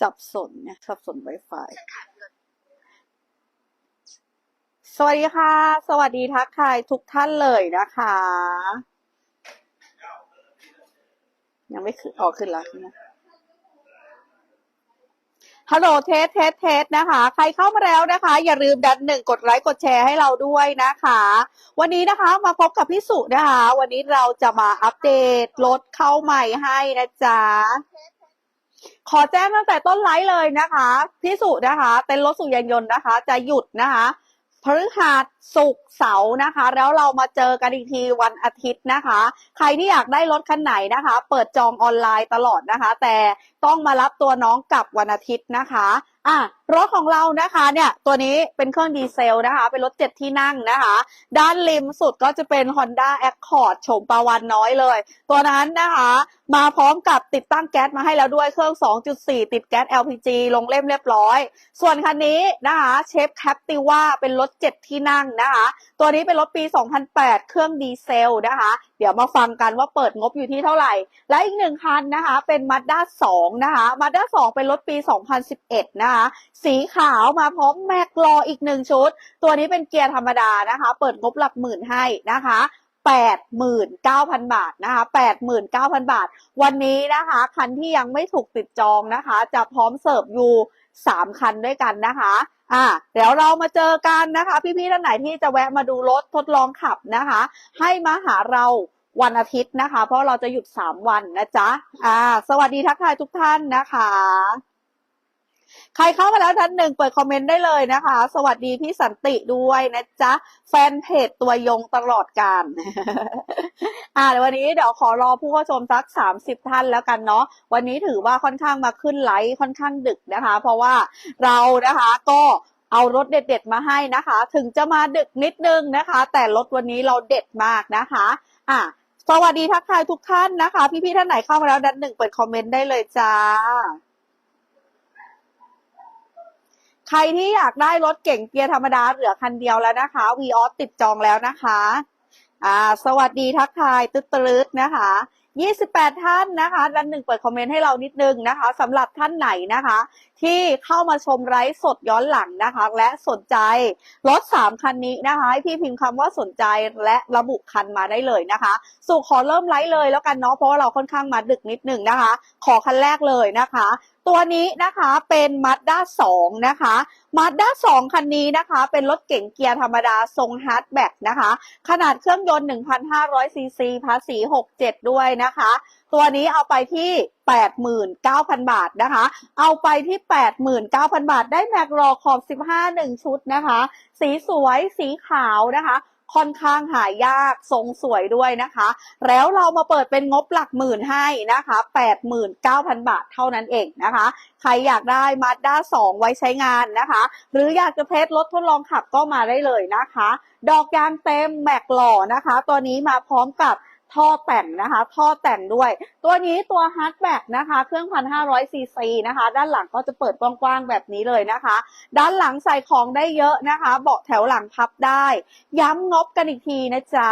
สับสนเนี่ยสับสน Wi-Fi สวัสดีค่ะ สวัสดีทักทายทุกท่านเลยนะคะ ยังไม่ขึ้นออกขึ้นแล้วฮัลโหลเทสเทสเทสนะคะ ใครเข้ามาแล้วนะคะ อย่าลืมดันหนึ่งกดไลค์กดแชร์ให้เราด้วยนะคะ วันนี้นะคะมาพบกับพี่สุนะคะ วันนี้เราจะมาอัปเดตรถเข้าใหม่ให้นะจ๊ะ ขอแจ้งตั้งแต่ต้นไลฟ์เลยนะคะพี่สุนะคะเต็นรถสุยานยนต์นะคะ จะหยุดนะคะพฤหัสศุกร์เสาร์นะคะ แล้วเรามาเจอกันอีกทีวันอาทิตย์นะคะ ใครที่อยากได้รถคันไหนนะคะ เปิดจองออนไลน์ตลอดนะคะ แต่ต้องมารับตัวน้องกลับวันอาทิตย์นะคะอะรถของเรานะคะเนี่ยตัวนี้เป็นเครื่องดีเซลนะคะ เป็นรถเจ็ดที่นั่งนะคะ ด้านริมสุดก็จะเป็น Honda Accord โฉมปาวานน้อยเลย ตัวนั้นนะคะ มาพร้อมกับติดตั้งแก๊สมาให้แล้วด้วยเครื่อง 2.4 ติดแก๊ส LPG ลงเล่มเรียบร้อย ส่วนคันนี้นะคะเชฟแคปติว่าเป็นรถ 7 ที่นั่งนะคะ ตัวนี้เป็นรถปี 2008 เครื่องดีเซลนะคะ เดี๋ยวมาฟังกันว่าเปิดงบอยู่ที่เท่าไหร่ และอีกหนึ่งคันนะคะ เป็น Mazda 2นะคะ Mazda 2เป็นรถปี 2011 นะคะ สีขาวมาพร้อมแม็กลออีกหนึ่งชุด ตัวนี้เป็นเกียร์ธรรมดานะคะ เปิดงบหลักหมื่นให้นะคะ 89,000 บาทนะคะ89,000 บาท วันนี้นะคะ คันที่ยังไม่ถูกติดจองนะคะ จะพร้อมเสิร์ฟอยู่3 คันด้วยกันนะคะอ่าเดี๋ยวเรามาเจอกันนะคะ พี่ๆท่านไหนที่จะแวะมาดูรถทดลองขับนะคะ ให้มาหาเราวันอาทิตย์นะคะ เพราะเราจะหยุด 3 วันนะจ๊ะอ่าสวัสดีทักทายทุกท่านนะคะ ใครเข้ามาแล้วท่านหนึ่งเปิดคอมเมนต์ได้เลยนะคะ สวัสดีพี่สันติด้วยนะจ๊ะ แฟนเพจตัวยงตลอดการ อ่าเดี๋ยววันนี้เดี๋ยวขอรอผู้เข้าชมสักสามสิบท่านแล้วกันเนาะวันนี้ถือว่าค่อนข้างมาขึ้นไลฟ์ค่อนข้างดึกนะคะ เพราะว่าเรานะคะก็เอารถเด็ด ๆ มาให้นะคะ ถึงจะมาดึกนิดนึงนะคะ แต่รถวันนี้เราเด็ดมากนะคะ อะสวัสดีทักทายทุกท่านนะคะ พี่ๆท่านไหนเข้ามาแล้วดันหนึ่งเปิดคอมเมนต์ได้เลยจ้า ใครที่อยากได้รถเก่งเกียร์ธรรมดาเหลือคันเดียวแล้วนะคะวีออสติดจองแล้วนะคะอ่าสวัสดีทักทายตึ๊ดตึ๊ดนะคะ28 ท่านนะคะดันหนึ่งเปิดคอมเมนต์ให้เรานิดนึงนะคะสำหรับท่านไหนนะคะ ที่เข้ามาชมไลฟ์สดย้อนหลังนะคะ และสนใจรถ3คันนี้นะคะให้พี่พิมพ์คำว่าสนใจและระบุคันมาได้เลยนะคะสู่ขอเริ่มไลฟ์เลยแล้วกันเนาะเพราะว่าเราค่อนข้างมาดึกนิดหนึ่งนะคะ ขอคันแรกเลยนะคะ ตัวนี้นะคะเป็น Mazda 2นะคะ Mazda 2คันนี้นะคะ เป็นรถเก๋งเกียร์ธรรมดาทรงฮาร์ดแบ็กนะคะ ขนาดเครื่องยนต์ 1,500ซีซีภาษี 67 ด้วยนะคะ ตัวนี้เอาไปที่ 89,000 บาทนะคะ เอาไปที่ 89,000 บาท ได้แม็กรอขอบ 15 1 ชุดนะคะ สีสวยสีขาวนะคะค่อนข้างหายากทรงสวยด้วยนะคะ แล้วเรามาเปิดเป็นงบหลักหมื่นให้นะคะ89,000 บาทเท่านั้นเองนะคะ ใครอยากได้ Mazda 2ไว้ใช้งานนะคะ หรืออยากจะเทสรถทดลองขับก็มาได้เลยนะคะ ดอกยางเต็มแม็กหล่อนะคะ ตัวนี้มาพร้อมกับ ท่อแต่งนะคะ ท่อแต่งด้วย ตัวนี้ตัวฮาร์ดแบ็กนะคะ เครื่อง1,500ซีซีนะคะ ด้านหลังก็จะเปิดกว้างๆแบบนี้เลยนะคะ ด้านหลังใส่ของได้เยอะนะคะ เบาะแถวหลังพับได้ ย้ำงบกันอีกทีนะจ๊ะ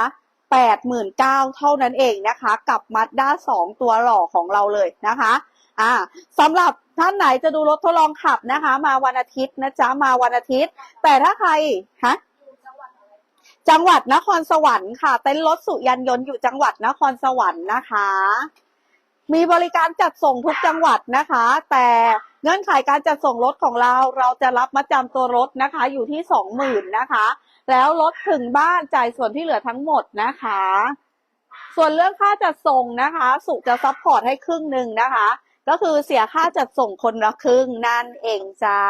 89,000เท่านั้นเองนะคะ กับ Mazda 2ตัวหล่อของเราเลยนะคะอ่าสำหรับท่านไหนจะดูรถทดลองขับนะคะ มาวันอาทิตย์นะจ๊ะมาวันอาทิตย์ แต่ถ้าใครฮะ จังหวัดนครสวรรค์ค่ะ เต้นรถสุยันยนต์อยู่จังหวัดนครสวรรค์นะคะ มีบริการจัดส่งทุกจังหวัดนะคะ แต่เงื่อนไขการจัดส่งรถของเรา เราจะรับมาจำตัวรถนะคะ อยู่ที่สองหมื่นนะคะ แล้วรถถึงบ้านจ่ายส่วนที่เหลือทั้งหมดนะคะ ส่วนเรื่องค่าจัดส่งนะคะ สุจะซัพพอร์ตให้ครึ่งหนึ่งนะคะ ก็คือเสียค่าจัดส่งคนละครึ่งนั่นเองจ้า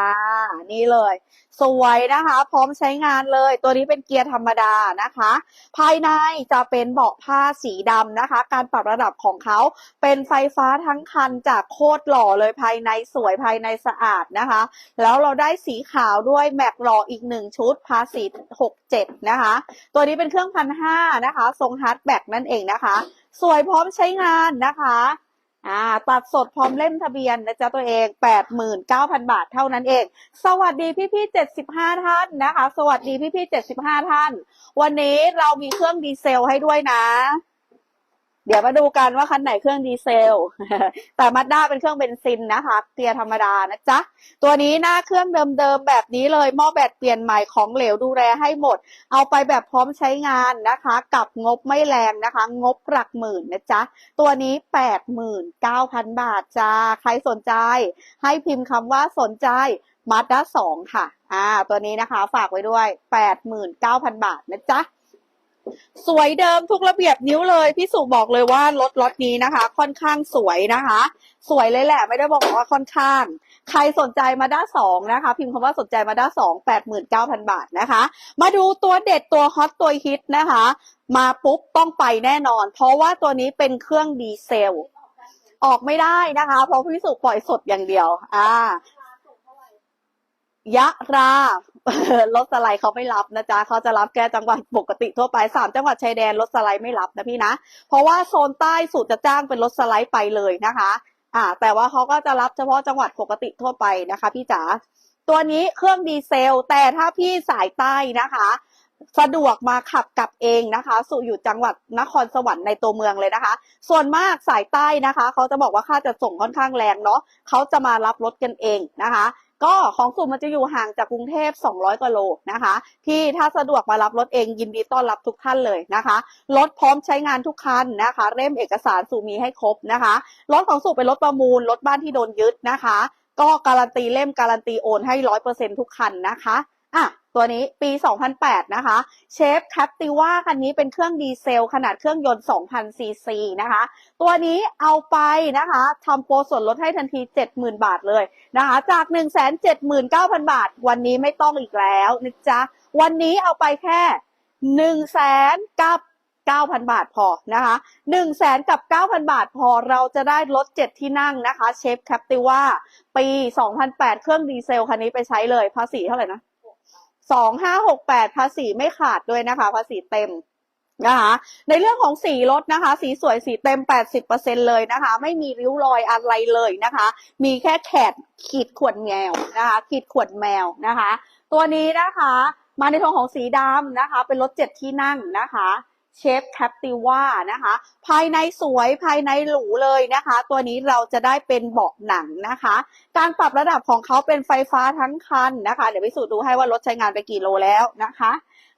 นี่เลย สวยนะคะ พร้อมใช้งานเลย ตัวนี้เป็นเกียร์ธรรมดานะคะ ภายในจะเป็นเบาะผ้าสีดำนะคะ การปรับระดับของเขาเป็นไฟฟ้าทั้งคันจากโคตรหล่อเลยภายในสวยภายในสะอาดนะคะ แล้วเราได้สีขาวด้วยแม็กหล่ออีกหนึ่งชุดภาษี67นะคะ ตัวนี้เป็นเครื่องพันห้านะคะ ทรงฮาร์ดแบ็กนั่นเองนะคะ สวยพร้อมใช้งานนะคะ อ่าตัดสดพร้อมเล่มทะเบียนนะจ๊ะตัวเอง 89,000 บาทเท่านั้นเอง สวัสดีพี่ๆ75 ท่านนะคะ สวัสดีพี่ๆ75 ท่าน วันนี้เรามีเครื่องดีเซลให้ด้วยนะ เดี๋ยวมาดูกันว่าคันไหนเครื่องดีเซล แต่มาด้าเป็นเครื่องเบนซินนะคะเกียธรรมดานะจ๊ะ ตัวนี้หน้าเครื่องเดิมๆแบบนี้เลยหม้อแบตเปลี่ยนใหม่ของเหลวดูแลให้หมด เอาไปแบบพร้อมใช้งานนะคะ กับงบไม่แรงนะคะ งบหลักหมื่นนะจ๊ะ ตัวนี้ 89,000 บาทจ้า ใครสนใจ ให้พิมพ์คำว่าสนใจมาด้าสองค่ะ อ่า ตัวนี้นะคะ ฝากไว้ด้วย 89,000 บาทนะจ๊ะ สวยเดิมทุกระเบียบนิ้วเลย พี่สุบอกเลยว่ารถรถนี้นะคะ ค่อนข้างสวยนะคะ สวยเลยแหละ ไม่ได้บอกว่าค่อนข้าง ใครสนใจมาด้าสองนะคะ พิมพ์คำว่าสนใจมาด้าสองแปดหมื่นเก้าพันบาทนะคะ มาดูตัวเด็ดตัวฮอตตัวฮิตนะคะ มาปุ๊บต้องไปแน่นอน เพราะว่าตัวนี้เป็นเครื่องดีเซล ออกไม่ได้นะคะ เพราะพี่สุปล่อยสดอย่างเดียว อ่ายะรา รถสไลด์เขาไม่รับนะจ๊ะเขาจะรับแค่จังหวัดปกติทั่วไปสามจังหวัดชายแดนรถสไลด์ไม่รับนะพี่นะ เพราะว่าโซนใต้สุดจะจ้างเป็นรถสไลด์ไปเลยนะคะ อ่า แต่ว่าเขาก็จะรับเฉพาะจังหวัดปกติทั่วไปนะคะ พี่จ๋าตัวนี้เครื่องดีเซล แต่ถ้าพี่สายใต้นะคะ สะดวกมาขับกลับเองนะคะ สู่อยู่จังหวัดนครสวรรค์ในตัวเมืองเลยนะคะ ส่วนมากสายใต้นะคะ เขาจะบอกว่าค่าจะส่งค่อนข้างแรงเนาะเขาจะมารับรถกันเองนะคะ ก็ของสุ่มมันจะอยู่ห่างจากกรุงเทพ 200กว่าโลนะคะ ที่ถ้าสะดวกมารับรถเองยินดีต้อนรับทุกท่านเลยนะคะรถพร้อมใช้งานทุกคันนะคะ เล่มเอกสารสูมีให้ครบนะคะรถของสูเป็นรถประมูลรถบ้านที่โดนยึดนะคะ ก็การันตีเล่มการันตีโอนให้ร้อยเปอร์เซ็นทุกคันนะคะ อะตัวนี้ปี 2008 นะคะเชฟแคปติว่าคันนี้เป็นเครื่องดีเซล ขนาดเครื่องยนต์ 2,000 ซีซีนะคะ ตัวนี้เอาไปนะคะทำโปรส่วนลดให้ทันที 70,000 บาทเลยนะคะ จาก 179,000 บาท วันนี้ไม่ต้องอีกแล้วนะจ๊ะ วันนี้เอาไปแค่ 1 0 0 0 0กับ9,000 บาทพอนะคะ1 0 0 0 0 กับ 9,000 บาทพอเราจะได้รถ 7 ที่นั่งนะคะเชฟแคปติว่าปี 2008 เครื่องดีเซลคันนี้ไปใช้เลยภาษีเท่าไหร่นะ สองห้าหกแปดภาษีไม่ขาดด้วยนะคะ ภาษีเต็มนะคะในเรื่องของสีรถนะคะ สีสวยสีเต็ม 80%เลยนะคะ ไม่มีริ้วรอยอะไรเลยนะคะ มีแค่แขดขีดขวดแมวนะคะ ขีดขวดแมวนะคะ ตัวนี้นะคะ มาในโทนของสีดำนะคะ เป็นรถเจ็ดที่นั่งนะคะ เชฟแคปติว่านะคะ ภายในสวยภายในหรูเลยนะคะ ตัวนี้เราจะได้เป็นเบาะหนังนะคะ การปรับระดับของเขาเป็นไฟฟ้าทั้งคันนะคะ เดี๋ยวพิสูจน์ดูให้ว่ารถใช้งานไปกี่โลแล้วนะคะ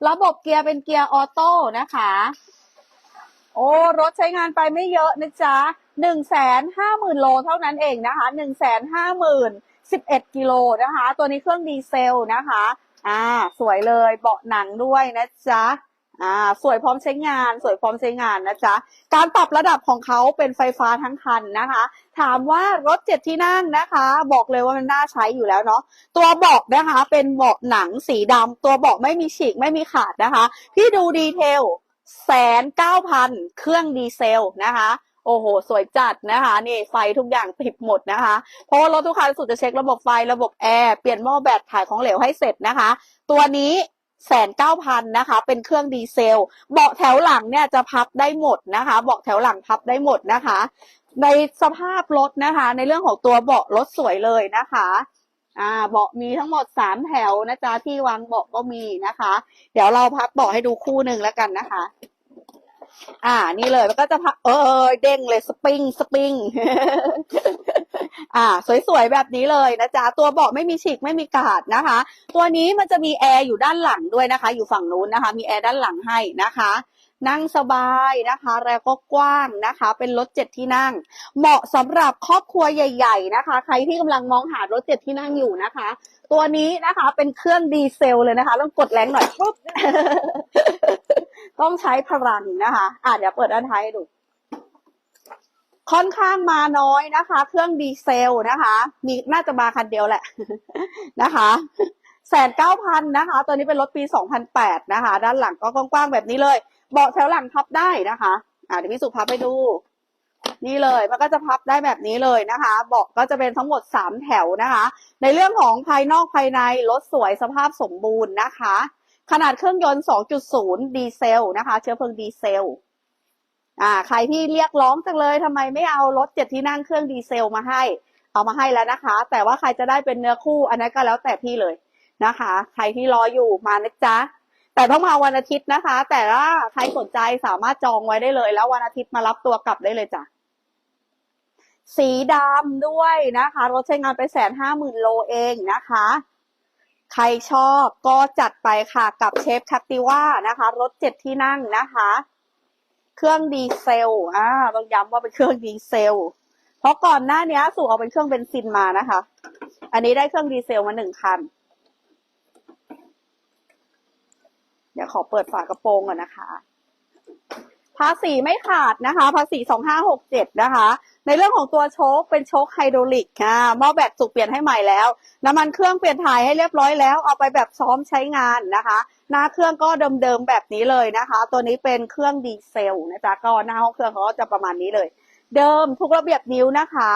ระบบเกียร์เป็นเกียร์ออโต้นะคะ โอ้รถใช้งานไปไม่เยอะนะจ๊ะหนึ่งแสนห้าหมื่นโลเท่านั้นเองนะคะหนึ่งแสนห้าหมื่นสิบเอ็ดกิโลนะคะ ตัวนี้เครื่องดีเซลนะคะ อ่า สวยเลยเบาะหนังด้วยนะจ๊ะ อ่าสวยพร้อมใช้งาน สวยพร้อมใช้งานนะจ๊ะ การปรับระดับของเขาเป็นไฟฟ้าทั้งคันนะคะ ถามว่ารถเจ็ดที่นั่งนะคะ บอกเลยว่ามันน่าใช้อยู่แล้วเนาะตัวเบาะนะคะ เป็นเบาะหนังสีดำตัวเบาะไม่มีฉีกไม่มีขาดนะคะ พี่ดูดีเทลแสนเก้าพันเครื่องดีเซลนะคะโอ้โห สวยจัดนะคะ นี่ไฟทุกอย่างติดหมดนะคะ เพราะว่ารถทุกคันสุดจะเช็คระบบไฟระบบแอร์ เปลี่ยนหม้อแบตถ่ายของเหลวให้เสร็จนะคะ ตัวนี้ แสนเก้าพันนะคะ เป็นเครื่องดีเซล เบาะแถวหลังเนี่ยจะพับได้หมดนะคะ เบาะแถวหลังพับได้หมดนะคะ ในสภาพรถนะคะ ในเรื่องของตัวเบาะรถสวยเลยนะคะอ่าเบาะมีทั้งหมดสามแถวนะจ๊ะที่วางเบาะก็มีนะคะ เดี๋ยวเราพับเบาะให้ดูคู่หนึ่งแล้วกันนะคะ อ่า นี่เลยมันก็จะพับเออเด้งเลยสปริงสปริง อ่า สวยๆแบบนี้เลยนะจ๊ะตัวเบาะไม่มีฉีกไม่มีกาดนะคะ ตัวนี้มันจะมีแอร์อยู่ด้านหลังด้วยนะคะ อยู่ฝั่งนู้นนะคะ มีแอร์ด้านหลังให้นะคะนั่งสบายนะคะ แล้วก็กว้างนะคะ เป็นรถเจ็ดที่นั่ง เหมาะสำหรับครอบครัวใหญ่ ๆ นะคะ ใครที่กำลังมองหารถเจ็ดที่นั่งอยู่นะคะ ตัวนี้นะคะเป็นเครื่องดีเซลเลยนะคะต้องกดแรงหน่อยปุ๊บต้องใช้พลังนะคะ อะเดี๋ยวเปิดด้านท้ายให้ดู ค่อนข้างมาน้อยนะคะ เครื่องดีเซลนะคะ มีน่าจะมาคันเดียวแหละนะคะแสนเก้าพันนะคะ ตัวนี้เป็นรถปีสองพันแปดนะคะ ด้านหลังก็กว้างๆแบบนี้เลย เบาะแถวหลังพับได้นะคะ อ่าเดี๋ยวพี่สุพับไปดู นี่เลย มันก็จะพับได้แบบนี้เลยนะคะ เบาะก็จะเป็นทั้งหมดสามแถวนะคะ ในเรื่องของภายนอกภายในรถสวยสภาพสมบูรณ์นะคะ ขนาดเครื่องยนต์ 2.0 ดีเซลนะคะ เชื้อเพลิงดีเซล อ่าใครที่เรียกร้องจังเลยทำไมไม่เอารถเจ็ดที่นั่งเครื่องดีเซลมาให้ เอามาให้แล้วนะคะ แต่ว่าใครจะได้เป็นเนื้อคู่อันนั้นก็แล้วแต่พี่เลยนะคะ ใครที่รออยู่มานะจ๊ะแต่ต้องมาวันอาทิตย์นะคะ แต่ว่าใครสนใจสามารถจองไว้ได้เลย แล้ววันอาทิตย์มารับตัวกลับได้เลยจ้ะสีดำด้วยนะคะ รถใช้งานไปแสนห้าหมื่นโลเองนะคะ ใครชอบก็จัดไปค่ะกับเชฟคัตติว่านะคะ รถเจ็ดที่นั่งนะคะ เครื่องดีเซลอ่าต้องย้ำว่าเป็นเครื่องดีเซล เพราะก่อนหน้านี้สู่เอาเป็นเครื่องเบนซินมานะคะ อันนี้ได้เครื่องดีเซลมาหนึ่งคัน เดี๋ยวขอเปิดฝากระโปรงก่อนนะคะ ภาษีไม่ขาดนะคะ ภาษีสองห้าหกเจ็ดนะคะ ในเรื่องของตัวโชคเป็นโชคไฮดรอลิกค่ะหม้อแบตสุกเปลี่ยนให้ใหม่แล้ว น้ำมันเครื่องเปลี่ยนถ่ายให้เรียบร้อยแล้ว เอาไปแบบซ้อมใช้งานนะคะ หน้าเครื่องก็เดิมๆแบบนี้เลยนะคะ ตัวนี้เป็นเครื่องดีเซลนะจ๊ะก็หน้าห้องเครื่องเขาก็จะประมาณนี้เลย เดิมทุกระเบียบนิ้วนะคะ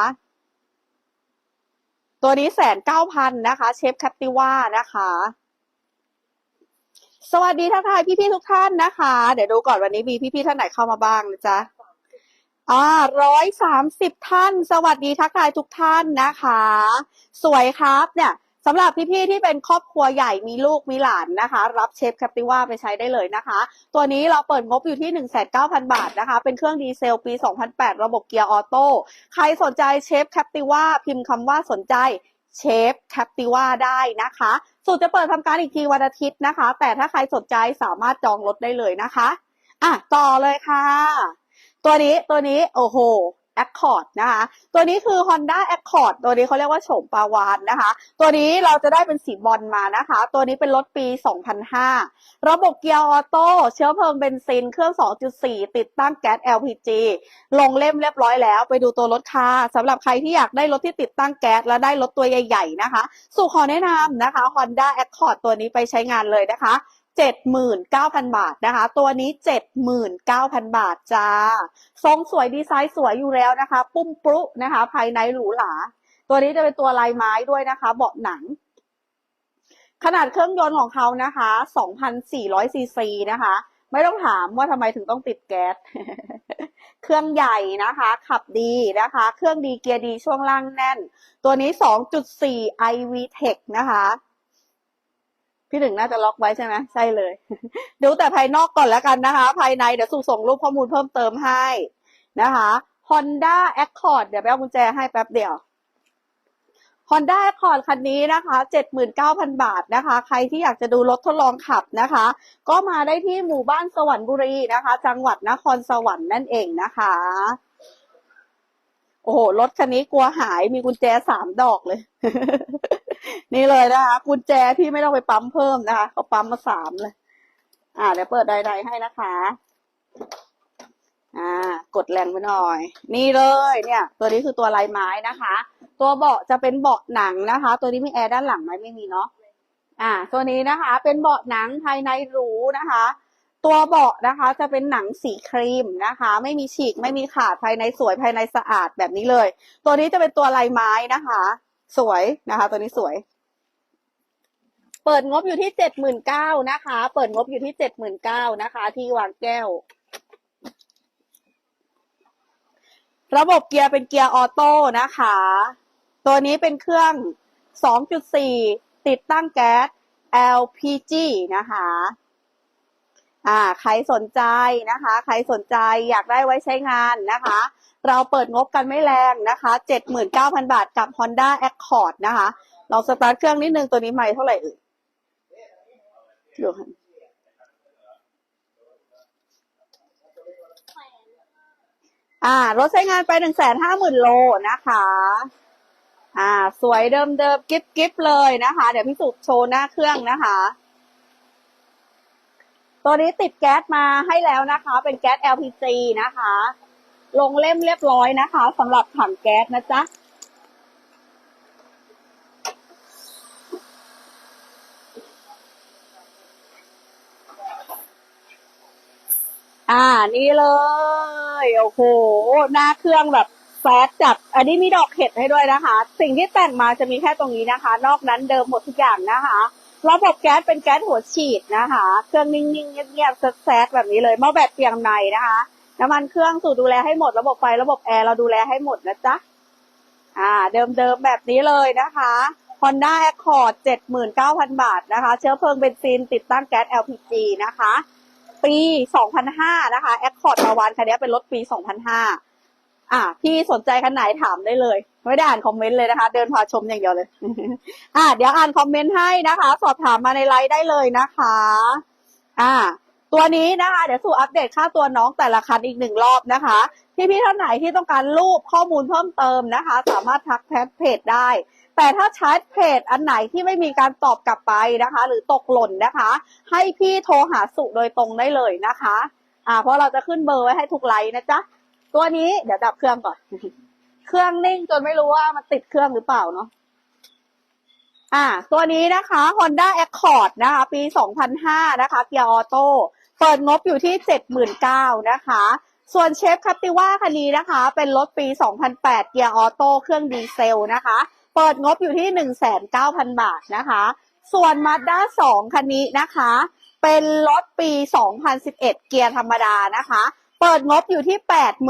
ตัวนี้แสนเก้าพันนะคะเชฟแคปติว่านะคะสวัสดีทักทายพี่ๆทุกท่านนะคะ เดี๋ยวดูก่อนวันนี้มีพี่ๆท่านไหนเข้ามาบ้างนะจ๊ะ อ่าร้อยสามสิบท่าน สวัสดีทักทายทุกท่านนะคะ สวยครับเนี่ยสำหรับพี่ๆที่เป็นครอบครัวใหญ่มีลูกมีหลานนะคะ รับเชฟแคปติว่าไปใช้ได้เลยนะคะ ตัวนี้เราเปิดงบอยู่ที่ 19,000 บาทนะคะ เป็นเครื่องดีเซลปี 2008 ระบบเกียร์ออโต้ใครสนใจเชฟแคปติว่าพิมพ์คำว่าสนใจเชฟแคปติว่าได้นะคะสูตรจะเปิดทำการอีกทีวันอาทิตย์นะคะ แต่ถ้าใครสนใจสามารถจองรถได้เลยนะคะ อะต่อเลยค่ะ ตัวนี้ตัวนี้โอ้โห Accord นะคะ ตัวนี้คือ Honda Accord ตัวนี้เขาเรียกว่าโฉมปาวานนะคะ ตัวนี้เราจะได้เป็นสีบอลมานะคะ ตัวนี้เป็นรถปี 2005 ระบบเกียร์ออโต้ เชื้อเพลิงเบนซิน เครื่อง 2.4 ติดตั้งแก๊ส LPG ลงเล่มเรียบร้อยแล้ว ไปดูตัวรถค่ะสำหรับใครที่อยากได้รถที่ติดตั้งแก๊ส และได้รถตัวใหญ่ ๆ นะคะ สู่ขอแนะนำนะคะ Honda Accord ตัวนี้ไปใช้งานเลยนะคะ 79,000 บาทนะคะ ตัวนี้ 79,000 บาทจ้า ทรงสวยดีไซน์สวยอยู่แล้วนะคะ ปุ้มปรุนะคะ ภายในหรูหรา ตัวนี้จะเป็นตัวลายไม้ด้วยนะคะ เบาะหนัง ขนาดเครื่องยนต์ของเขานะคะ2,400ซีซีนะคะ ไม่ต้องถามว่าทำไมถึงต้องติดแก๊ส เครื่องใหญ่นะคะ ขับดีนะคะ เครื่องดีเกียร์ดีช่วงล่างแน่น ตัวนี้ 2.4 iVTEC นะคะ พี่หนึ่งน่าจะล็อกไว้ใช่ไหมใช่เลย ดูแต่ภายนอกก่อนแล้วกันนะคะ ภายในเดี๋ยวส่ส่งรูปข้อมูลเพิ่มเติมให้นะคะ Honda Accord เดี๋ยวไปเอากุญแจให้แป๊บเดียว Honda Accord คันนี้นะคะ 79,000 บาทนะคะ ใครที่อยากจะดูรถทดลองขับนะคะ ก็มาได้ที่หมู่บ้านสวรรค์บุรีนะคะ จังหวัดนครสวรรค์นั่นเองนะคะ โอ้โห รถคันนี้กลัวหายมีกุญแจสามดอกเลย นี่เลยนะคะกุญแจพี่ไม่ต้องไปปั๊มเพิ่มนะคะเขาปั๊มมาสามเลย อ่าเดี๋ยวเปิดใดๆให้นะคะ อ่ากดแรงไปหน่อย นี่เลยเนี่ย ตัวนี้คือตัวลายไม้นะคะ ตัวเบาะจะเป็นเบาะหนังนะคะ ตัวนี้มีแอร์ด้านหลังไหมไม่มีเนาะอ่า ตัวนี้นะคะ เป็นเบาะหนังภายในหรูนะคะ ตัวเบาะนะคะ จะเป็นหนังสีครีมนะคะ ไม่มีฉีกไม่มีขาดภายในสวยภายในสะอาดแบบนี้เลย ตัวนี้จะเป็นตัวลายไม้นะคะ สวยนะคะ ตัวนี้สวย เปิดงบอยู่ที่เจ็ดหมื่นเก้านะคะ เปิดงบอยู่ที่เจ็ดหมื่นเก้านะคะ ที่วางแก้ว ระบบเกียร์เป็นเกียร์ออโต้นะคะ ตัวนี้เป็นเครื่อง 2.4 ติดตั้งแก๊ส LPG นะคะ อ่าใครสนใจนะคะ ใครสนใจอยากได้ไว้ใช้งานนะคะ เราเปิดงบกันไม่แรงนะคะ 79,000 บาทกับ Honda Accord นะคะเราสตาร์ทเครื่องนิดนึงตัวนี้ไม่เท่าไหร่เอ่ยดูค่ะอ่ารถใช้งานไปหนึ่งแสนห้าหมื่นโลนะคะ อ่า สวยเดิมเดิมกิ๊บกิ๊บเลยนะคะ เดี๋ยวพี่สุโชว์หน้าเครื่องนะคะ ตัวนี้ติดแก๊สมาให้แล้วนะคะ เป็นแก๊ส LPG นะคะ ลงเล่มเรียบร้อยนะคะสำหรับถังแก๊สนะจ๊ะอ่านี่เลย โอ้โห หน้าเครื่องแบบแฟดจัด อันนี้มีดอกเห็ดให้ด้วยนะคะ สิ่งที่แต่งมาจะมีแค่ตรงนี้นะคะ นอกนั้นเดิมหมดทุกอย่างนะคะ ระบบแก๊สเป็นแก๊สหัวฉีดนะคะ เครื่องนิ่งๆเงียบๆแซดแบบนี้เลยหม้อแบบเปียงในนะคะน้ำมันเครื่องสูตรดูแลให้หมดระบบไฟระบบแอร์เราดูแลให้หมดนะจ๊ะอ่า เดิมๆแบบนี้เลยนะคะ Honda Accord 79,000 บาทนะคะ เชื้อเพลิงเบนซินติดตั้งแก๊ส LPG นะคะ ปี 2005 นะคะ Accord มาวานคันนี้เป็นรถปี 2005 อะพี่สนใจคันไหนถามได้เลย ไม่ได้อ่านคอมเมนต์เลยนะคะ เดินพาชมอย่างเดียวเลย อะเดี๋ยวอ่านคอมเมนต์ให้นะคะ สอบถามมาในไลน์ได้เลยนะคะ อ่า ตัวนี้นะคะ เดี๋ยวสู่อัปเดตค่าตัวน้องแต่ละคันอีกหนึ่งรอบนะคะพี่พี่ท่านไหนที่ต้องการรูปข้อมูลเพิ่มเติมนะคะ สามารถทักแชทเพจได้ แต่ถ้าแชทเพจอันไหนที่ไม่มีการตอบกลับไปนะคะ หรือตกหล่นนะคะ ให้พี่โทรหาสุโดยตรงได้เลยนะคะ อ่าเพราะเราจะขึ้นเบอร์ไว้ให้ทุกไลน์นะจ๊ะ ตัวนี้เดี๋ยวดับเครื่องก่อน เครื่องนิ่งจนไม่รู้ว่ามันติดเครื่องหรือเปล่าเนาะอ่า ตัวนี้นะคะ Honda Accord นะคะ ปี 2005 นะคะ เกียร์ออโต้เปิดงบอยู่ที่ 79,000นะคะ ส่วนเชฟคัตติว่าคันนี้นะคะ เป็นรถปี 2008 เกียร์ออโต้เครื่องดีเซลนะคะ เปิดงบอยู่ที่ 19,000บาทนะคะ ส่วน Mazda 2คันนี้นะคะ เป็นรถปี 2011 เกียร์ธรรมดานะคะ เปิดงบอยู่ที่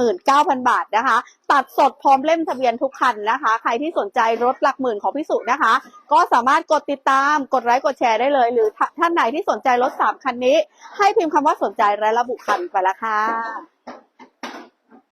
89,000 บาทนะคะ ตัดสดพร้อมเล่มทะเบียนทุกคันนะคะ ใครที่สนใจรถหลักหมื่นของพิสุนะคะ ก็สามารถกดติดตาม กดไลค์กดแชร์ได้เลย หรือท่านไหนที่สนใจรถ 3 คันนี้ ให้พิมพ์คำว่าสนใจและระบุคันไปละค่ะ